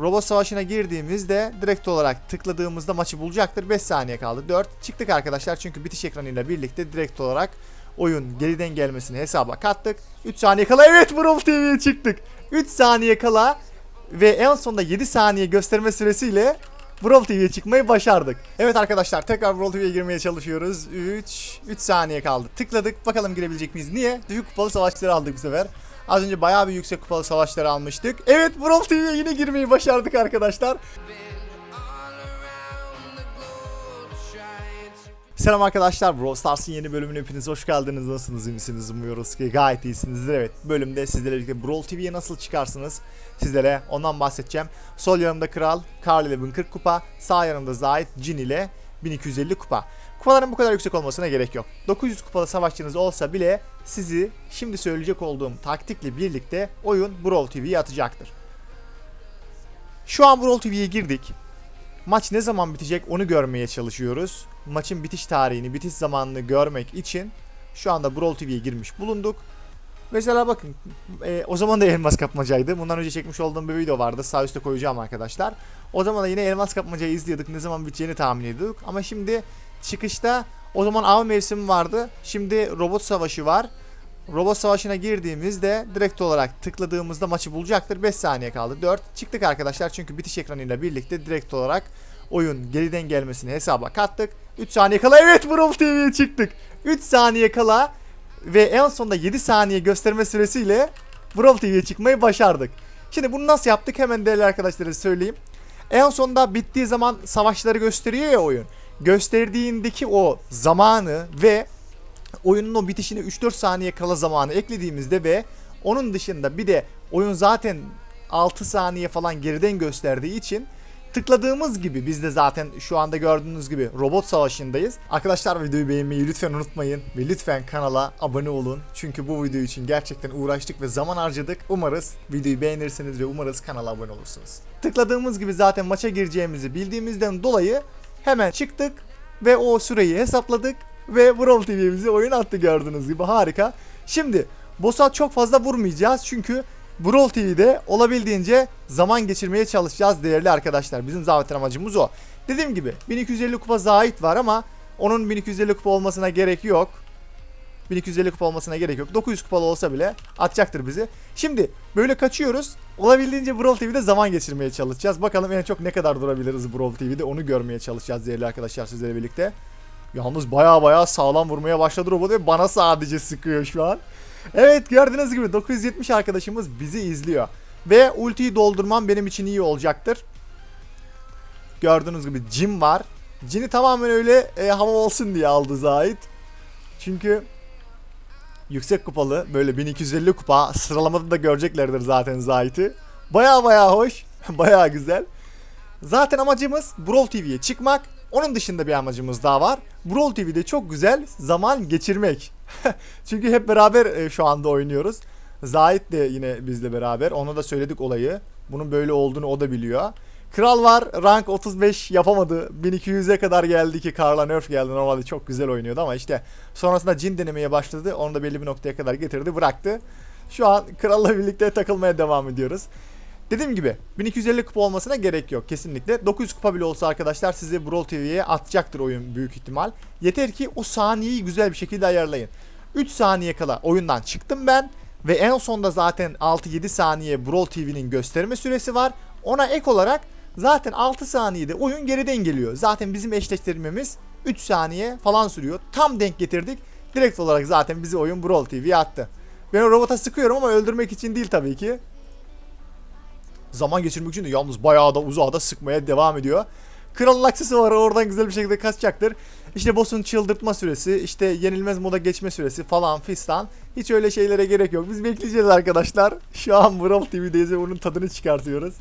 Robot savaşına girdiğimizde direkt olarak tıkladığımızda maçı bulacaktır. 5 saniye kaldı. 4. Çıktık arkadaşlar çünkü bitiş ekranıyla birlikte direkt olarak oyun geriden gelmesini hesaba kattık. 3 saniye kala evet Brawl TV'ye çıktık. 3 saniye kala ve en sonunda 7 saniye gösterme süresiyle Brawl TV'ye çıkmayı başardık. Evet arkadaşlar tekrar Brawl TV'ye girmeye çalışıyoruz. 3 3 saniye kaldı. Tıkladık. Bakalım girebilecek miyiz? Niye? Düşük kupalı savaşçıları aldık bu sefer. Az önce bayağı bir yüksek kupalı savaşları almıştık. Evet Brawl TV'ye yine girmeyi başardık arkadaşlar. Selam arkadaşlar Brawl Stars'ın yeni bölümüne hepiniz hoş geldiniz. Nasılsınız iyi misiniz? Umuyoruz ki gayet iyisinizdir. Evet bölümde sizlerle birlikte Brawl TV'ye nasıl çıkarsınız sizlere ondan bahsedeceğim. Sol yanımda Kral, Carl ile 1040 kupa, sağ yanımda Zahit, Jin ile 1250 kupa. Kupaların bu kadar yüksek olmasına gerek yok. 900 kupalı savaşçınız olsa bile sizi şimdi söyleyecek olduğum taktikle birlikte oyun Brawl TV'ye atacaktır. Şu an Brawl TV'ye girdik. Maç ne zaman bitecek onu görmeye çalışıyoruz. Maçın bitiş tarihini, bitiş zamanını görmek için şu anda Brawl TV'ye girmiş bulunduk. Mesela bakın e, o zaman da elmas kapmacaydı. Bundan önce çekmiş olduğum bir video vardı. Sağ üstte koyacağım arkadaşlar. O zaman da yine elmas kapmacayı izliyorduk. Ne zaman biteceğini tahmin ediyorduk. Ama şimdi çıkışta o zaman av mevsimi vardı. Şimdi robot savaşı var. Robot savaşına girdiğimizde direkt olarak tıkladığımızda maçı bulacaktır. 5 saniye kaldı. 4. Çıktık arkadaşlar çünkü bitiş ekranıyla birlikte direkt olarak oyun geriden gelmesini hesaba kattık. 3 saniye kala evet Brawl TV'ye çıktık. 3 saniye kala ve en sonunda 7 saniye gösterme süresiyle Brawl TV'ye çıkmayı başardık. Şimdi bunu nasıl yaptık hemen değerli arkadaşlara söyleyeyim. En sonunda bittiği zaman savaşları gösteriyor ya oyun. Gösterdiğindeki o zamanı ve oyunun o bitişine 3-4 saniye kala zamanı eklediğimizde ve onun dışında bir de oyun zaten 6 saniye falan geriden gösterdiği için tıkladığımız gibi biz de zaten şu anda gördüğünüz gibi robot savaşındayız. Arkadaşlar videoyu beğenmeyi lütfen unutmayın ve lütfen kanala abone olun. Çünkü bu video için gerçekten uğraştık ve zaman harcadık. Umarız videoyu beğenirsiniz ve umarız kanala abone olursunuz. Tıkladığımız gibi zaten maça gireceğimizi bildiğimizden dolayı hemen çıktık ve o süreyi hesapladık ve Brawl TV'mize oyun attı gördüğünüz gibi harika. Şimdi boss'a çok fazla vurmayacağız çünkü Brawl TV'de olabildiğince zaman geçirmeye çalışacağız değerli arkadaşlar. Bizim zaten amacımız o. Dediğim gibi 1250 kupa Zahit var ama onun 1250 kupa olmasına gerek yok. 1250 kupa olmasına gerek yok. 900 kupalı olsa bile atacaktır bizi. Şimdi böyle kaçıyoruz. Olabildiğince Brawl TV'de zaman geçirmeye çalışacağız. Bakalım en çok ne kadar durabiliriz Brawl TV'de onu görmeye çalışacağız değerli arkadaşlar sizlerle birlikte. Yalnız baya baya sağlam vurmaya başladı robot ve bana sadece sıkıyor şu an. Evet gördüğünüz gibi 970 arkadaşımız bizi izliyor. Ve ultiyi doldurmam benim için iyi olacaktır. Gördüğünüz gibi Jim var. Jin'i tamamen öyle e, hava olsun diye aldı Zahit. Çünkü yüksek kupalı böyle 1250 kupa sıralamada da göreceklerdir zaten Zahit'i. Baya baya hoş. baya güzel. Zaten amacımız Brawl TV'ye çıkmak. Onun dışında bir amacımız daha var. Brawl TV'de çok güzel zaman geçirmek. Çünkü hep beraber e, şu anda oynuyoruz. Zahit de yine bizle beraber. Ona da söyledik olayı. Bunun böyle olduğunu o da biliyor. Kral var. Rank 35 yapamadı. 1200'e kadar geldi ki Karla Nerf geldi. Normalde çok güzel oynuyordu ama işte sonrasında Jin denemeye başladı. Onu da belli bir noktaya kadar getirdi. Bıraktı. Şu an Kral'la birlikte takılmaya devam ediyoruz. Dediğim gibi 1250 kupa olmasına gerek yok kesinlikle. 900 kupa bile olsa arkadaşlar sizi Brawl TV'ye atacaktır oyun büyük ihtimal. Yeter ki o saniyeyi güzel bir şekilde ayarlayın. 3 saniye kala oyundan çıktım ben ve en sonda zaten 6-7 saniye Brawl TV'nin gösterme süresi var. Ona ek olarak zaten 6 saniyede oyun geriden geliyor. Zaten bizim eşleştirmemiz 3 saniye falan sürüyor. Tam denk getirdik. Direkt olarak zaten bizi oyun Brawl TV'ye attı. Ben o robota sıkıyorum ama öldürmek için değil tabii ki zaman geçirmek için de yalnız bayağı da uzağa da sıkmaya devam ediyor. Kralın aksesi var oradan güzel bir şekilde kaçacaktır. İşte boss'un çıldırtma süresi, işte yenilmez moda geçme süresi falan fistan. Hiç öyle şeylere gerek yok. Biz bekleyeceğiz arkadaşlar. Şu an Brawl TV'deyiz ve bunun tadını çıkartıyoruz.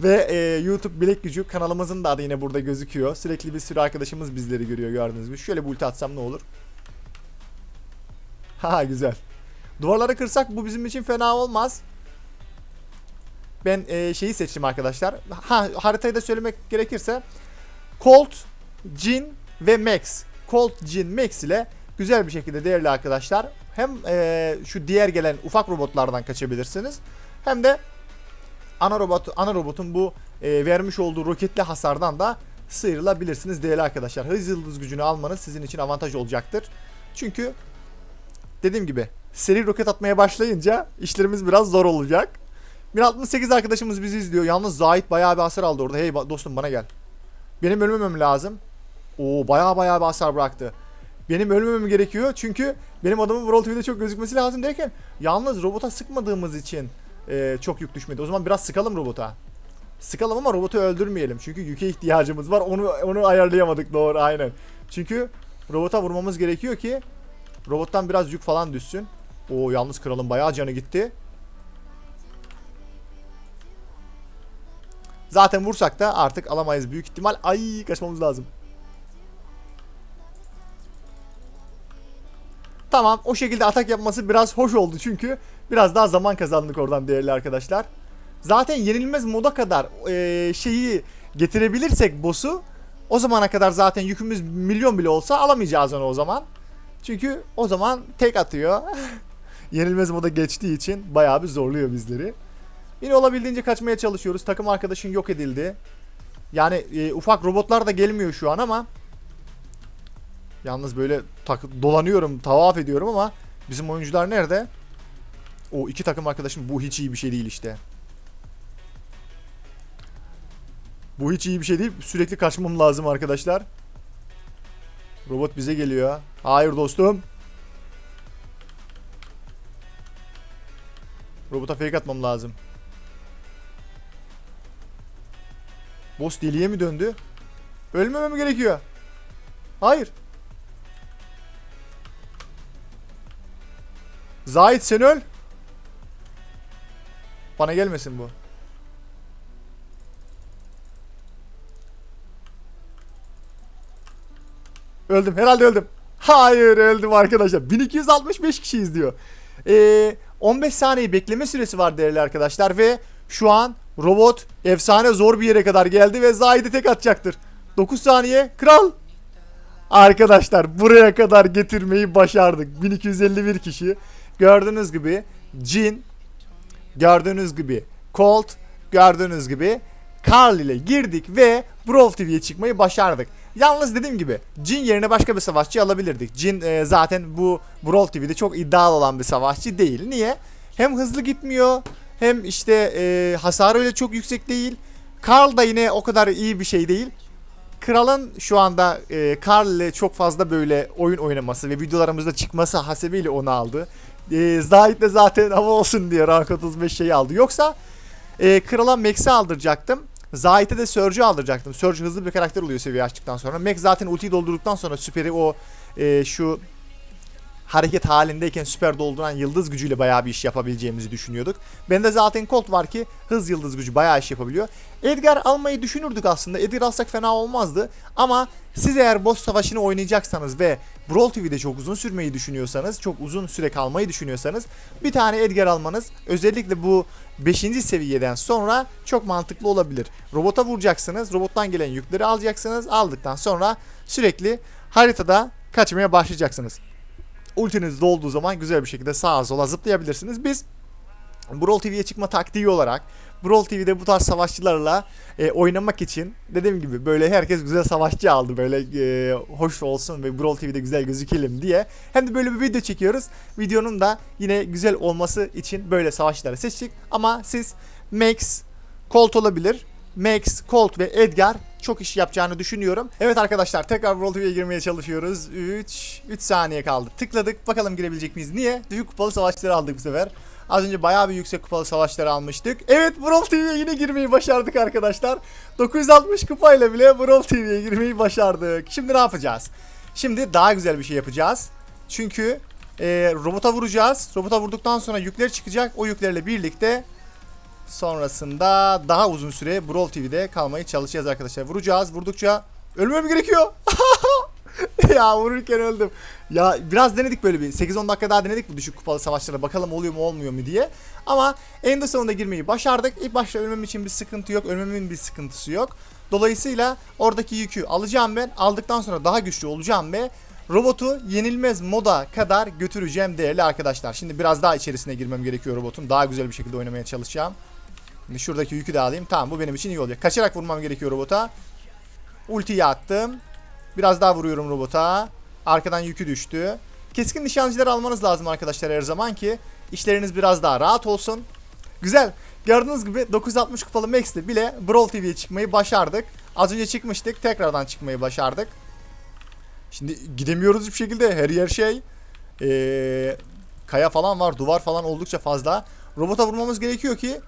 Ve e, YouTube Bilek Gücü kanalımızın da adı yine burada gözüküyor. Sürekli bir sürü arkadaşımız bizleri görüyor gördüğünüz gibi. Şöyle bir ulti atsam ne olur? Ha güzel. Duvarları kırsak bu bizim için fena olmaz. Ben e, şeyi seçtim arkadaşlar. Ha haritayı da söylemek gerekirse Colt, Jin ve Max. Colt, Jin, Max ile güzel bir şekilde değerli arkadaşlar. Hem e, şu diğer gelen ufak robotlardan kaçabilirsiniz. Hem de ana robot ana robotun bu e, vermiş olduğu roketli hasardan da sıyrılabilirsiniz değerli arkadaşlar. Hız yıldız gücünü almanız sizin için avantaj olacaktır. Çünkü dediğim gibi seri roket atmaya başlayınca işlerimiz biraz zor olacak. 1068 arkadaşımız bizi izliyor. Yalnız Zahit bayağı bir hasar aldı orada. Hey dostum bana gel. Benim ölmemem lazım. Oo bayağı bayağı bir hasar bıraktı. Benim ölmemem gerekiyor çünkü benim adamın World TV'de çok gözükmesi lazım derken yalnız robota sıkmadığımız için e, çok yük düşmedi. O zaman biraz sıkalım robota. Sıkalım ama robotu öldürmeyelim. Çünkü yüke ihtiyacımız var. Onu onu ayarlayamadık doğru aynen. Çünkü robota vurmamız gerekiyor ki robottan biraz yük falan düşsün. Oo yalnız kralın bayağı canı gitti. Zaten vursak da artık alamayız büyük ihtimal. Ay kaçmamız lazım. Tamam o şekilde atak yapması biraz hoş oldu çünkü biraz daha zaman kazandık oradan değerli arkadaşlar. Zaten yenilmez moda kadar eee, şeyi getirebilirsek boss'u o zamana kadar zaten yükümüz milyon bile olsa alamayacağız onu o zaman. Çünkü o zaman tek atıyor. yenilmez moda geçtiği için bayağı bir zorluyor bizleri. Yine olabildiğince kaçmaya çalışıyoruz. Takım arkadaşın yok edildi. Yani e, ufak robotlar da gelmiyor şu an ama Yalnız böyle dolanıyorum, tavaf ediyorum ama bizim oyuncular nerede? O iki takım arkadaşım bu hiç iyi bir şey değil işte. Bu hiç iyi bir şey değil. Sürekli kaçmam lazım arkadaşlar. Robot bize geliyor. Hayır dostum. Robota fake atmam lazım. Boss deliye mi döndü? Ölmemem gerekiyor. Hayır. Zahit sen öl. Bana gelmesin bu. Öldüm. Herhalde öldüm. Hayır öldüm arkadaşlar. 1265 kişi izliyor. Ee, 15 saniye bekleme süresi var değerli arkadaşlar ve şu an robot efsane zor bir yere kadar geldi ve Zahid'i tek atacaktır. 9 saniye. Kral. Arkadaşlar buraya kadar getirmeyi başardık. 1251 kişi. Gördüğünüz gibi Jin, gördüğünüz gibi Colt, gördüğünüz gibi Carl ile girdik ve Brawl TV'ye çıkmayı başardık. Yalnız dediğim gibi Jin yerine başka bir savaşçı alabilirdik. Jin e, zaten bu Brawl TV'de çok iddialı olan bir savaşçı değil. Niye? Hem hızlı gitmiyor hem işte e, hasarı öyle çok yüksek değil. Carl da yine o kadar iyi bir şey değil. Kral'ın şu anda e, Carl ile çok fazla böyle oyun oynaması ve videolarımızda çıkması hasebiyle onu aldı. E, Zahit de zaten hava olsun diye rank 35 şeyi aldı. Yoksa e, Kral'a Max'i aldıracaktım. Zahit'e de Surge'ü aldıracaktım. Surge hızlı bir karakter oluyor seviye açtıktan sonra. Max zaten ultiyi doldurduktan sonra süperi o e, şu hareket halindeyken süper dolduran yıldız gücüyle bayağı bir iş yapabileceğimizi düşünüyorduk. Bende zaten Colt var ki hız yıldız gücü bayağı iş yapabiliyor. Edgar almayı düşünürdük aslında. Edgar alsak fena olmazdı. Ama siz eğer boss savaşını oynayacaksanız ve Brawl TV'de çok uzun sürmeyi düşünüyorsanız, çok uzun süre kalmayı düşünüyorsanız bir tane Edgar almanız özellikle bu 5. seviyeden sonra çok mantıklı olabilir. Robota vuracaksınız, robottan gelen yükleri alacaksınız. Aldıktan sonra sürekli haritada kaçmaya başlayacaksınız ultiniz dolduğu zaman güzel bir şekilde sağa sola zıplayabilirsiniz. Biz Brawl TV'ye çıkma taktiği olarak Brawl TV'de bu tarz savaşçılarla e, oynamak için dediğim gibi böyle herkes güzel savaşçı aldı böyle e, hoş olsun ve Brawl TV'de güzel gözükelim diye. Hem de böyle bir video çekiyoruz. Videonun da yine güzel olması için böyle savaşçıları seçtik. Ama siz Max, Colt olabilir. Max, Colt ve Edgar çok iş yapacağını düşünüyorum. Evet arkadaşlar tekrar World TV'ye girmeye çalışıyoruz. 3 3 saniye kaldı. Tıkladık. Bakalım girebilecek miyiz? Niye? Düşük kupalı savaşçıları aldık bu sefer. Az önce bayağı bir yüksek kupalı savaşları almıştık. Evet World TV'ye yine girmeyi başardık arkadaşlar. 960 kupayla bile World TV'ye girmeyi başardık. Şimdi ne yapacağız? Şimdi daha güzel bir şey yapacağız. Çünkü e, robota vuracağız. Robota vurduktan sonra yükler çıkacak. O yüklerle birlikte Sonrasında daha uzun süre Brawl TV'de kalmaya çalışacağız arkadaşlar. Vuracağız. Vurdukça ölmem gerekiyor. ya vururken öldüm. Ya biraz denedik böyle bir 8-10 dakika daha denedik bu düşük kupalı savaşlara bakalım oluyor mu olmuyor mu diye. Ama en de sonunda girmeyi başardık. İlk başta ölmem için bir sıkıntı yok. Ölmemin bir sıkıntısı yok. Dolayısıyla oradaki yükü alacağım ben. Aldıktan sonra daha güçlü olacağım ve robotu yenilmez moda kadar götüreceğim değerli arkadaşlar. Şimdi biraz daha içerisine girmem gerekiyor robotun. Daha güzel bir şekilde oynamaya çalışacağım. Şimdi şuradaki yükü de alayım. Tamam bu benim için iyi olacak. Kaçarak vurmam gerekiyor robota. Ultiyi attım. Biraz daha vuruyorum robota. Arkadan yükü düştü. Keskin nişancıları almanız lazım arkadaşlar her zaman ki işleriniz biraz daha rahat olsun. Güzel. Gördüğünüz gibi 960 kupalı Max'le bile Brawl TV'ye çıkmayı başardık. Az önce çıkmıştık. Tekrardan çıkmayı başardık. Şimdi gidemiyoruz bir şekilde. Her yer şey. Ee, kaya falan var. Duvar falan oldukça fazla. Robota vurmamız gerekiyor ki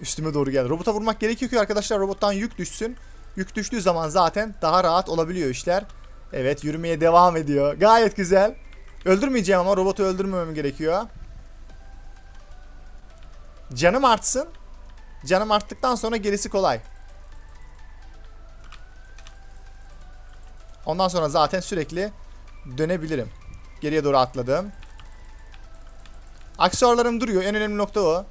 üstüme doğru gel. Robota vurmak gerekiyor ki arkadaşlar robottan yük düşsün. Yük düştüğü zaman zaten daha rahat olabiliyor işler. Evet yürümeye devam ediyor. Gayet güzel. Öldürmeyeceğim ama robotu öldürmemem gerekiyor. Canım artsın. Canım arttıktan sonra gerisi kolay. Ondan sonra zaten sürekli dönebilirim. Geriye doğru atladım. Aksesuarlarım duruyor. En önemli nokta o.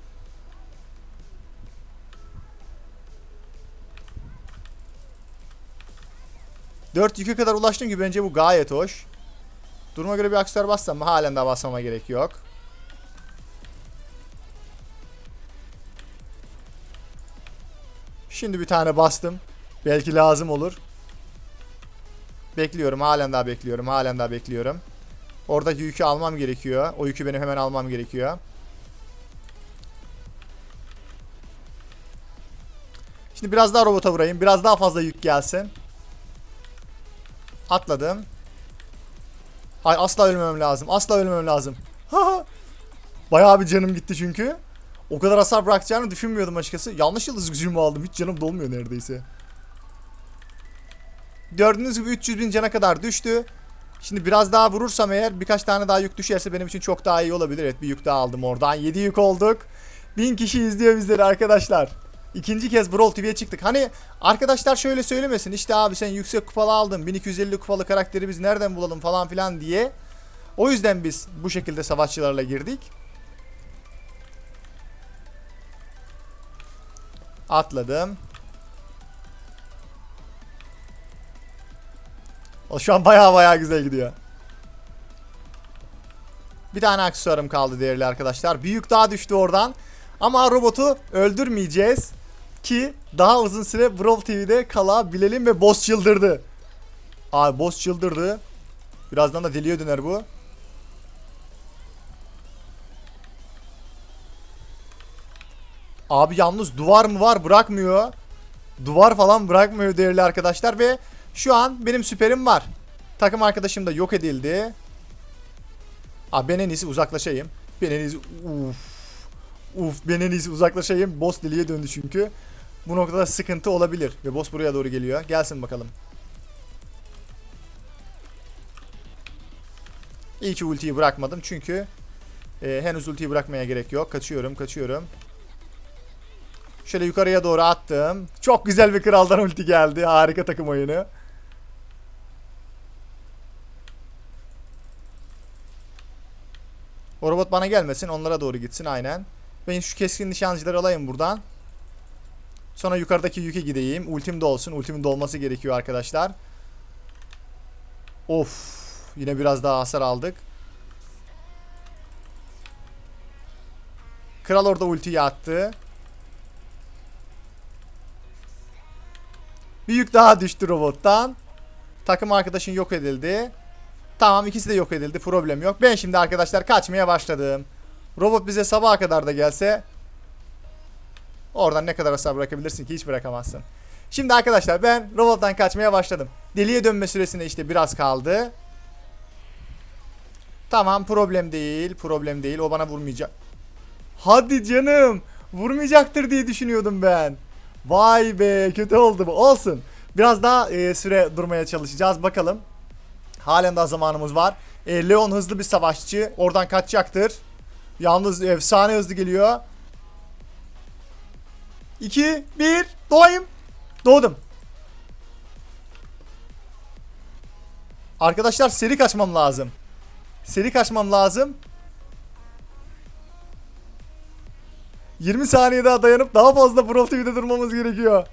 Dört yükü kadar ulaştım ki bence bu gayet hoş. Duruma göre bir aksesuar bassam mı? Halen daha basmama gerek yok. Şimdi bir tane bastım. Belki lazım olur. Bekliyorum. Halen daha bekliyorum. Halen daha bekliyorum. Oradaki yükü almam gerekiyor. O yükü benim hemen almam gerekiyor. Şimdi biraz daha robota vurayım. Biraz daha fazla yük gelsin. Atladım. Hayır asla ölmemem lazım. Asla ölmemem lazım. Bayağı bir canım gitti çünkü. O kadar hasar bırakacağını düşünmüyordum açıkçası. Yanlış yıldız gücümü aldım. Hiç canım dolmuyor neredeyse. Gördüğünüz gibi 300 bin cana kadar düştü. Şimdi biraz daha vurursam eğer birkaç tane daha yük düşerse benim için çok daha iyi olabilir. Evet bir yük daha aldım oradan. 7 yük olduk. 1000 kişi izliyor bizleri arkadaşlar. İkinci kez Brawl TV'ye çıktık. Hani arkadaşlar şöyle söylemesin. İşte abi sen yüksek kupalı aldın. 1250 kupalı karakteri biz nereden bulalım falan filan diye. O yüzden biz bu şekilde savaşçılarla girdik. Atladım. O şu an baya baya güzel gidiyor. Bir tane aksesuarım kaldı değerli arkadaşlar. Büyük daha düştü oradan. Ama robotu öldürmeyeceğiz. Ki daha uzun süre Brawl TV'de kalabilelim ve boss çıldırdı. Abi boss çıldırdı. Birazdan da deliye döner bu. Abi yalnız duvar mı var bırakmıyor. Duvar falan bırakmıyor değerli arkadaşlar ve şu an benim süperim var. Takım arkadaşım da yok edildi. Abi ben en iyisi uzaklaşayım. Ben en iyisi uf. Uf ben en iyisi uzaklaşayım. Boss deliye döndü çünkü. Bu noktada sıkıntı olabilir. Ve boss buraya doğru geliyor. Gelsin bakalım. İyi ki ultiyi bırakmadım çünkü e, henüz ultiyi bırakmaya gerek yok. Kaçıyorum kaçıyorum. Şöyle yukarıya doğru attım. Çok güzel bir kraldan ulti geldi. Harika takım oyunu. O robot bana gelmesin. Onlara doğru gitsin aynen. Ben şu keskin nişancıları alayım buradan. Sonra yukarıdaki yüke gideyim. Ultim de olsun. Ultimin dolması gerekiyor arkadaşlar. Of. Yine biraz daha hasar aldık. Kral orada ultiyi attı. Bir yük daha düştü robottan. Takım arkadaşın yok edildi. Tamam ikisi de yok edildi. Problem yok. Ben şimdi arkadaşlar kaçmaya başladım. Robot bize sabaha kadar da gelse oradan ne kadar hasar bırakabilirsin ki hiç bırakamazsın. Şimdi arkadaşlar ben robottan kaçmaya başladım. Deliye dönme süresine işte biraz kaldı. Tamam problem değil. Problem değil. O bana vurmayacak. Hadi canım. Vurmayacaktır diye düşünüyordum ben. Vay be kötü oldu bu. Olsun. Biraz daha e, süre durmaya çalışacağız. Bakalım. Halen daha zamanımız var. E, Leon hızlı bir savaşçı. Oradan kaçacaktır. Yalnız efsane hızlı geliyor. 2, 1, doğayım. Doğdum. Arkadaşlar seri kaçmam lazım. Seri kaçmam lazım. 20 saniye daha dayanıp daha fazla TV'de durmamız gerekiyor.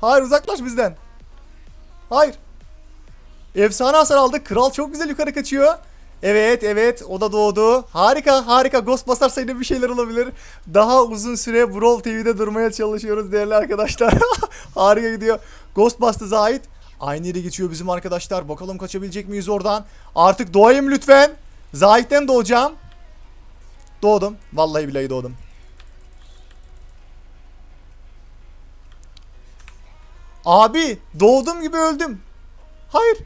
Hayır uzaklaş bizden. Hayır. Efsane hasar aldık. Kral çok güzel yukarı kaçıyor. Evet evet o da doğdu. Harika harika Ghostbusters sayıda bir şeyler olabilir. Daha uzun süre Brawl TV'de durmaya çalışıyoruz değerli arkadaşlar. harika gidiyor. Ghostbusters'a ait aynı yere geçiyor bizim arkadaşlar. Bakalım kaçabilecek miyiz oradan. Artık doğayım lütfen. Zahit'ten doğacağım. Doğdum. Vallahi billahi doğdum. Abi doğduğum gibi öldüm. Hayır.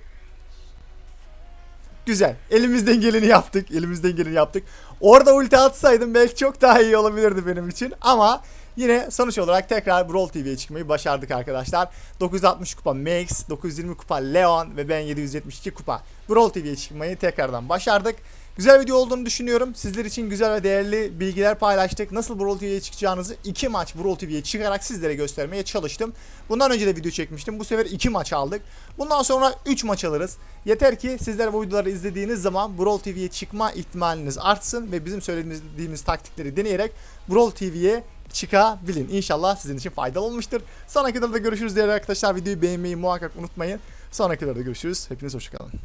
Güzel. Elimizden geleni yaptık. Elimizden geleni yaptık. Orada ulti atsaydım belki çok daha iyi olabilirdi benim için. Ama yine sonuç olarak tekrar Brawl TV'ye çıkmayı başardık arkadaşlar. 960 kupa Max, 920 kupa Leon ve ben 772 kupa Brawl TV'ye çıkmayı tekrardan başardık. Güzel video olduğunu düşünüyorum. Sizler için güzel ve değerli bilgiler paylaştık. Nasıl Brawl TV'ye çıkacağınızı iki maç Brawl TV'ye çıkarak sizlere göstermeye çalıştım. Bundan önce de video çekmiştim. Bu sefer iki maç aldık. Bundan sonra 3 maç alırız. Yeter ki sizler bu videoları izlediğiniz zaman Brawl TV'ye çıkma ihtimaliniz artsın ve bizim söylediğimiz taktikleri deneyerek Brawl TV'ye çıkabilin. İnşallah sizin için faydalı olmuştur. Sonraki videoda görüşürüz değerli arkadaşlar. Videoyu beğenmeyi muhakkak unutmayın. Sonraki videoda görüşürüz. Hepiniz hoşçakalın.